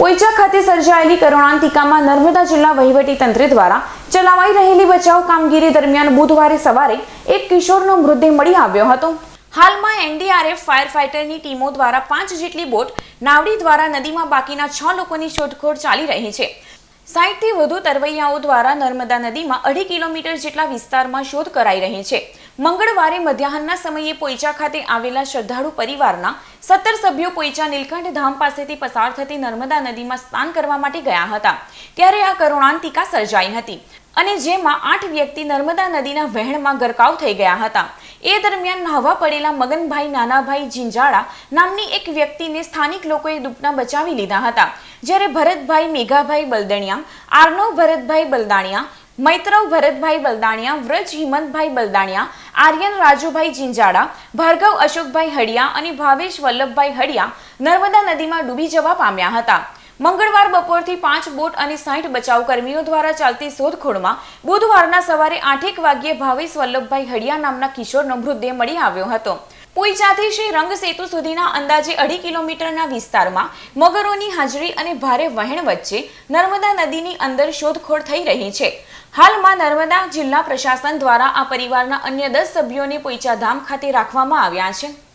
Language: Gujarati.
પોઈચા ખાતે સર્જાયેલી કરુણાંતિકામાં નર્મદા જિલ્લા વહીવટી તંત્ર દ્વારા ચલાવાઈ રહેલી બચાવ કામગીરી દરમિયાન બુધવારે સવારે એક કિશોરનો મૃતદેહ મળી આવ્યો હતો. હાલમાં એનડીઆરએફ ફાયર ફાઇટરની ટીમો દ્વારા પાંચ જેટલી બોટ નાવડી દ્વારા નદીમાં બાકીના છ લોકોની શોધખોળ ચાલી રહી છે. સાહીઠથી વધુ તરવૈયાઓ દ્વારા નર્મદા નદીમાં અઢી કિલોમીટર જેટલા વિસ્તારમાં શોધ કરાઈ રહી છે. મંગળવારે મધ્યાહનના સમયે પોઈચા ખાતે આવેલા શ્રદ્ધાળુ પરિવારના સત્તર સભ્યો પોઈચા નીલકંઠ ધામ પાસેથી પસાર થતી નર્મદા નદીમાં સ્નાન કરવા માટે ગયા હતા. ત્યારે આ કરુણાંતિકા સર્જાઈ હતી. અને જેમાં આઠ વ્યક્તિ નર્મદા નદીના વહેણમાં ગરકાવ થઈ ગયા હતા. એ દરમિયાન નહાવા પડેલા મગનભાઈ, નાનાભાઈ જિંજાળા નામની એક વ્યક્તિને સ્થાનિક લોકોએ ડૂબના બચાવી લીધા હતા. જ્યારે ભરતભાઈ મેઘાભાઈ બલદણિયા, આર્નવ ભરતભાઈ બલદાણિયા, મૈત્રવ ભરતભાઈ બલદાણિયા, વ્રજ હિમંતભાઈ બલદાણિયા, આર્યન રાજુભાઈ જિંજાડા ભાર્ગવ અશોકભાઈ હડિયા અને ભાવેશ વલ્લભભાઈ હડિયા નર્મદા નદીમાં ડૂબી જવા પામ્યા હતા. મંગળવાર બપોરથી પાંચ બોટ અને સાઠ બચાવ કર્મીઓ દ્વારા ચાલતી શોધખોળમાં બુધવારના સવારે આઠેક વાગ્યે ભાવેશ વલ્લભભાઈ હડિયા નામના કિશોરનો મૃતદેહ મળી આવ્યો હતો. પોઈચાથી શ્રી રંગ સેતુ સુધીના અંદાજે અઢી કિલોમીટરના વિસ્તારમાં મગરોની હાજરી અને ભારે વહેણ વચ્ચે નર્મદા નદીની અંદર શોધખોળ થઈ રહી છે. હાલમાં નર્મદા જિલ્લા પ્રશાસન દ્વારા આ પરિવારના અન્ય દસ સભ્યોને પોઈચા ધામ ખાતે રાખવામાં આવ્યા છે.